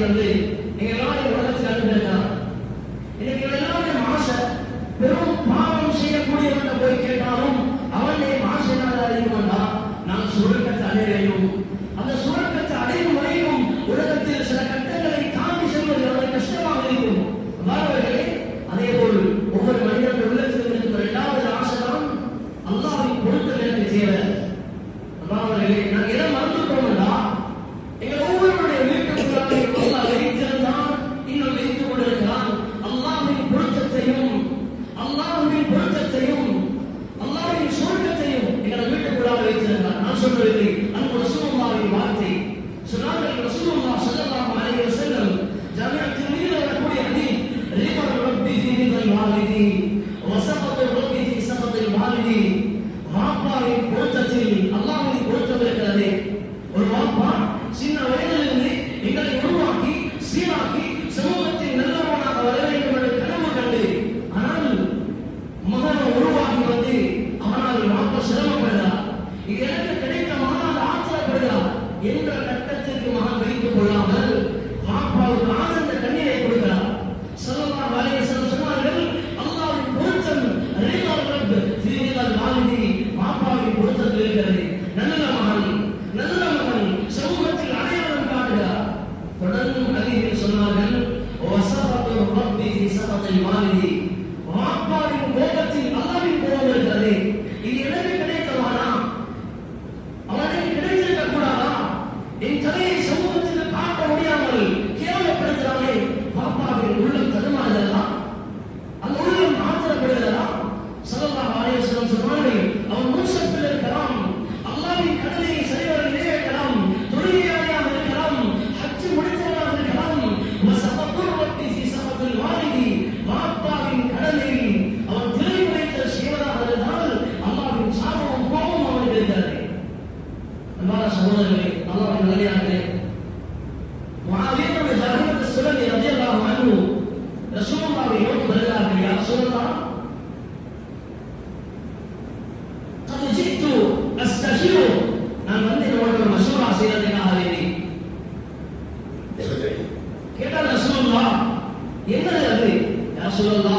relief. i'm anything. Metre लगता है जो वहाँ கேட்டார் ரசூலுல்லா என்ன அது? ரசூலுல்லா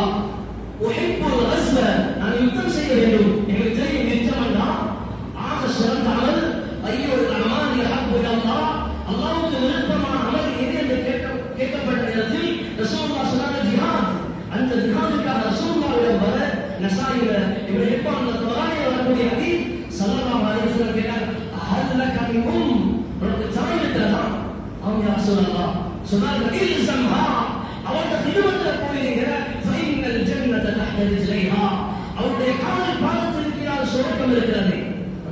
அவருடைய காதல் பாதத்திற்கிறார் சுரக்கம் இருக்கிறது.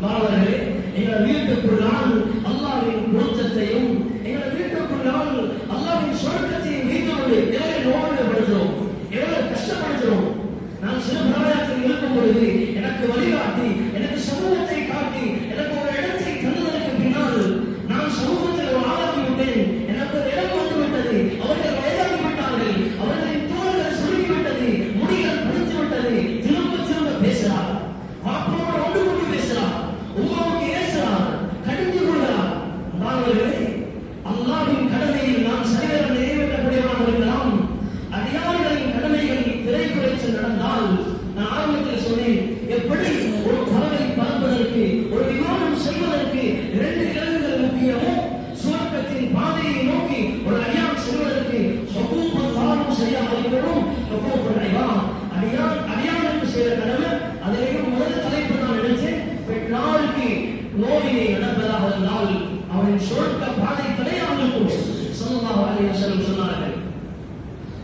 மாணவர்களே எங்கள் வீட்டுக்குள்ளால் அல்லாவின் பொருத்தத்தையும் எங்கள் வீட்டுக்குள்ளால் அல்லாவின் சுரக்கத்தையும் வீட்டோடு எவ்வளவு நோய்படுத்துகிறோம் எவ்வளவு கஷ்டப்படுத்துகிறோம் நான் சில பிரயாணத்தில் இருக்கும் பொழுது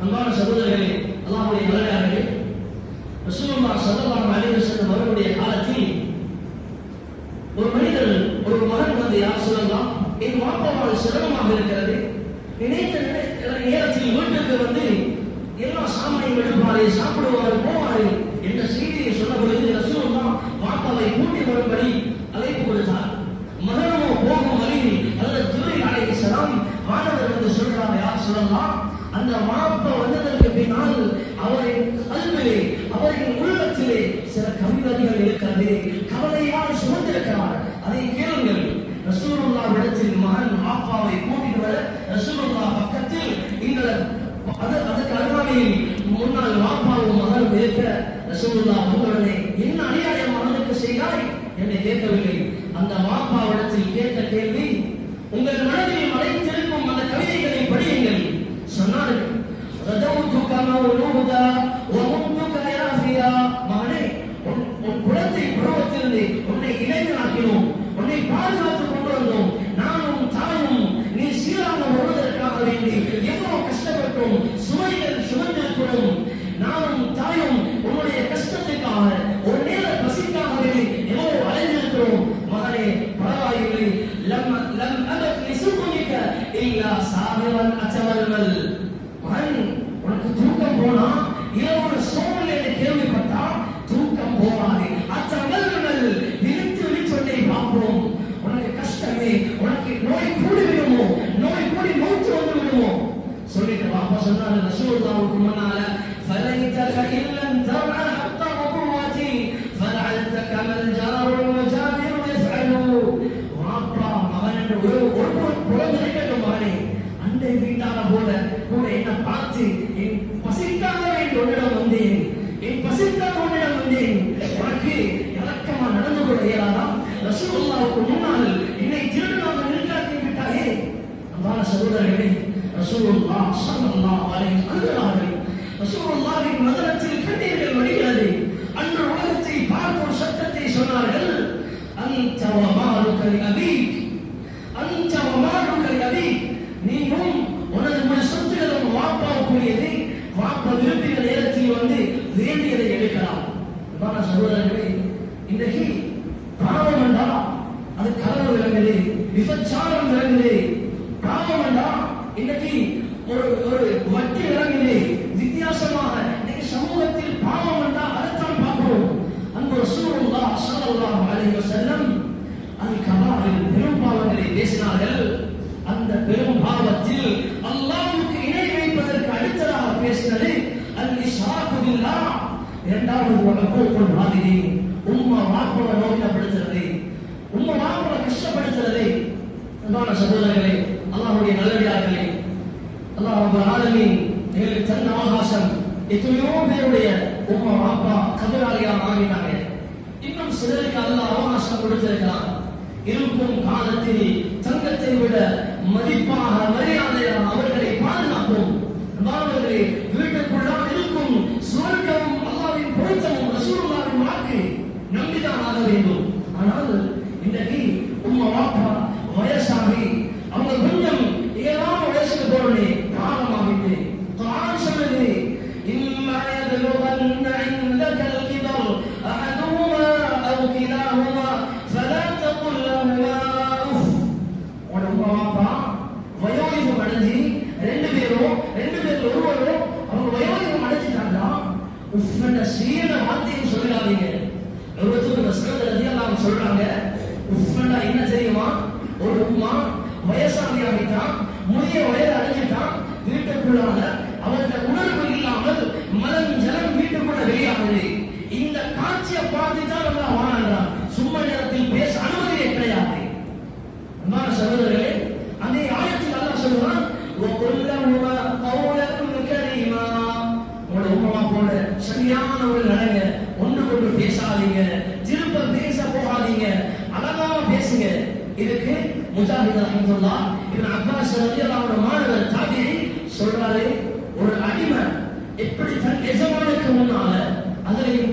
அன்பான சகோதரர்களே அல்லாஹுடைய நல்லதாகவே ரசூலுல்லா சல்லல்லாஹு அலைஹி வஸல்லம் அவருடைய காலத்தில் ஒரு மனிதர் ஒரு மகன் வந்து யார் சொல்லலாம் என் மாப்பாவால் சிரமமாக இருக்கிறது. நினைத்த நேரத்தில் வீட்டுக்கு வந்து எல்லா சாமானியம் எடுப்பாரு சாப்பிடுவாரு போவாரு என்ற செய்தி? அதை கேளுங்கள். ரசூலுல்லா இடத்தில் மகன் ஆப்பாவை கூட்டிட்டு வர ரசூலுல்லா பக்கத்தில் நீங்கள் அதற்கு அருகாமையில் முன்னால் மாப்பாவும் மகன் இருக்க ரசூலுல்லா உங்களுடனே என்ன அநியாயம் மகனுக்கு செய்தாய்? என்னை கேட்கவில்லை. அந்த மாப்பாவிடத்தில் கேட்ட கேள்வி உங்கள் மனதில் மறைத்திருக்கும் அந்த கவிதைகளை படியுங்கள். சொன்னார்கள். ரதவுக்கு கனவு நூதா とに勝利なる சகோதரர்களே ரசூலுல்லாஹ் ஸல்லல்லாஹு அலைஹி அழுகிறார்கள் ரசூலுல்லாஹின் மதரத்தில் கண்ணீர்கள் வாப்பாவுக்குரியது வாப்பா நேரத்தில் வந்து வேண்டியதை எடுக்கலாம் சகோதரர்களே இன்றைக்கு பாவம் என்றா அது கலவு விளங்குது விபச்சாரம் விளங்குது பாவம் என்றா இன்னைக்கு ஒரு ஒரு வட்டி விளங்குது வித்தியாசமாக இன்னைக்கு சமூகத்தில் பாவம் என்றா அதைத்தான் பார்க்கிறோம். அன்பு ரசூலுல்லாஹ் ஸல்லல்லாஹு அலைஹி வஸல்லம் அல் கபாரில் பெரும் பாவங்களை பேசினார்கள். இஷ்ராக்கு இரண்டாவது வகூக்குல் வாலிதீன் உம்மா வாப்பவ நோக்கப்படுத்துறது உம்மா வாப்பவ கஷ்டப்படுத்துறது அன்பான சகோதரர்களே அல்லாஹ்வுடைய நல்லடியார்களே அல்லாஹ் ரப்பல் ஆலமீன் எங்களுக்கு தந்த அவகாசம் எத்தனையோ பேருடைய உம்மா வாப்பா கபராளியாக மாறினாங்க. இன்னும் சிலருக்கு அல்லாஹ் அவகாசம் கொடுத்திருக்கிறான். இருக்கும் காலத்தில் தங்கத்தை விட மதிப்பாக மரியாதையாக அவர்களை பாதுகாப்போம். அன்பானவர்களே வீட்டுக்குள்ளால் இருக்கும் சுவர்க்கம் அல்லாவின் பொருத்தமும் ரசூலுல்லாவின் வாக்கு நம்பிதான் ஆக வேண்டும். ஆனால் இன்றைக்கு உம்ம வாப்பா வயசாகி அவங்க கொஞ்சம் ஏழாம் வயசுக்கு போறே காரணமாகிட்டு தான் சொன்னது இம்மாயதுலோ வந்த இந்த இந்த காட்சியை பார்த்துதான் நம்ம வாழலாம். சும்மா நேரத்தில் பேச அனுமதியே கிடையாது. அன்பான சகோதரர்களே அந்த ஆயத்தில் அல்லா சொல்லுவான் சரியான ஒரு நடங்க. ஒன்று கொண்டு பேசாதீங்க. திரும்ப பேச போகாதீங்க. அழகாக பேசுங்க. இதுக்கு முஜாஹித் அஹமதுல்லா இவன் அப்பாஸ் ரலியல்லாவோட மாணவர் தாபிரி சொல்றாரு ஒரு அடிமை எப்படி தன் எஜமானுக்கு முன்னால அதில்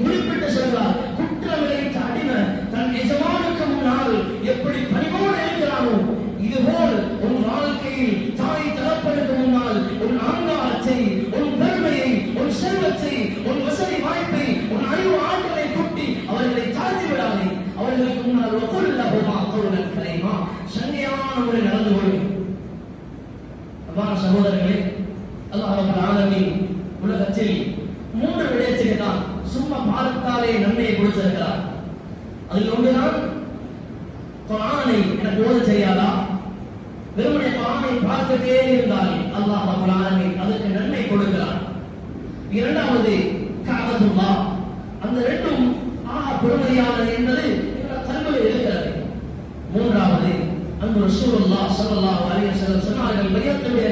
ரசூலுல்லாஹ் ஸல்லல்லாஹு அலைஹி வஸல்லம் சொன்னார்கள் பையத்துடைய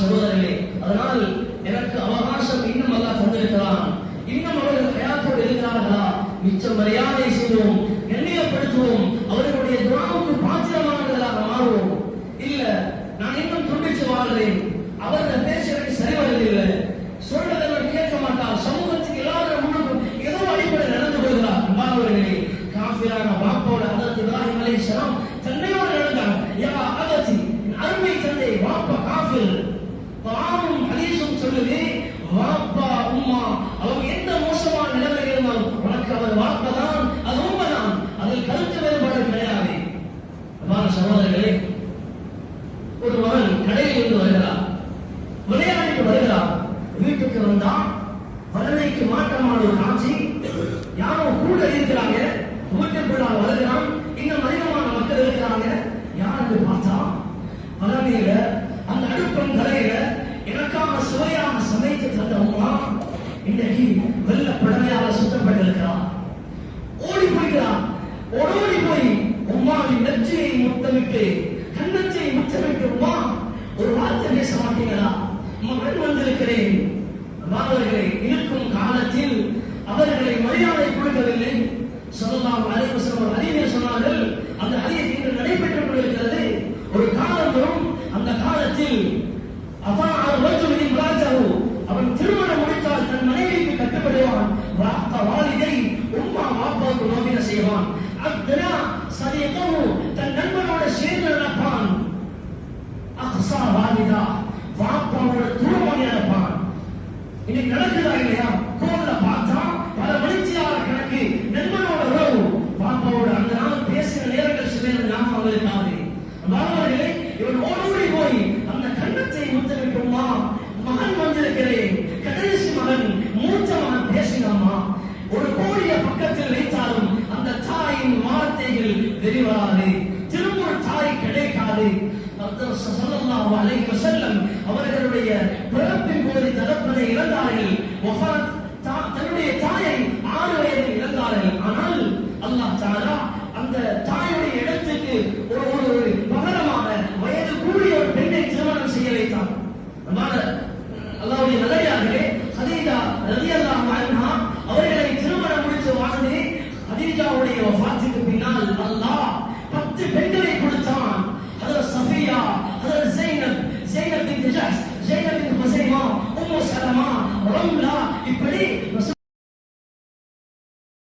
சகோதரர்களே அதனால் எனக்கு அவகாசம் இன்னும் அல்லா தந்திருக்கிறான். இன்னும் அவர்கள் தயாரோடு இருக்கிறார்களா? மிச்சம் மரியாதை செய்வோம் கண்ணியப்படுத்துவோம் அவர்களுடைய துவாவுக்கு பாத்திரமானவர்களாக மாறுவோம். இல்ல நான் இன்னும் துண்டிச்சு வாழ்றேன் அவர்கள் பேசுறது சரி வருதில்லை சொல்றதெல்லாம் கேட்க மாட்டார். சமூகத்துக்கு எல்லாரும் முன்னும் ஏதோ அடிப்படை நடந்து கொள்கிறார். மாணவர்களே காஃபியான வாப்போட அதற்கு இப்ராஹிம் அலை عبدنا صديقه